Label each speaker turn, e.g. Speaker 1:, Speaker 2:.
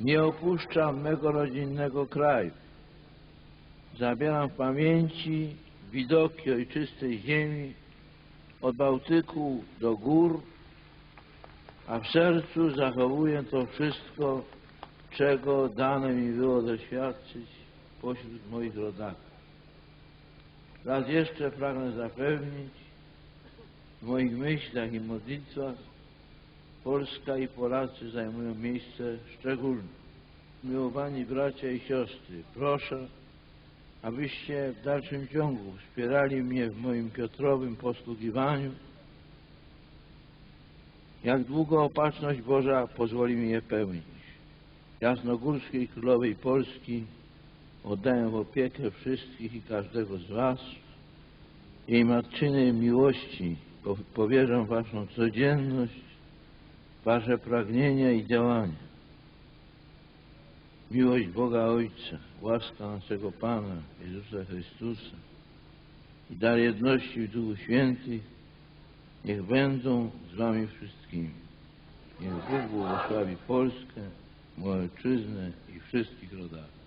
Speaker 1: Nie opuszczam mego rodzinnego kraju. Zabieram w pamięci widoki ojczystej ziemi od Bałtyku do gór, a w sercu zachowuję to wszystko, czego dane mi było doświadczyć pośród moich rodaków. Raz jeszcze pragnę zapewnić, w moich myślach i modlitwach Polska i Polacy zajmują miejsce szczególne. Miłowani bracia i siostry, proszę, abyście w dalszym ciągu wspierali mnie w moim Piotrowym posługiwaniu, jak długo opatrzność Boża pozwoli mi je pełnić. Jasnogórskiej Królowej Polski oddaję w opiekę wszystkich i każdego z Was. Jej matczynej miłości po- powierzam Waszą codzienność, Wasze pragnienia i działania. Miłość Boga Ojca, łaska naszego Pana Jezusa Chrystusa i dar jedności w Duchu Świętych niech będą z Wami wszystkimi. Niech Bóg błogosławi Polskę, moją ojczyznę i wszystkich rodaków.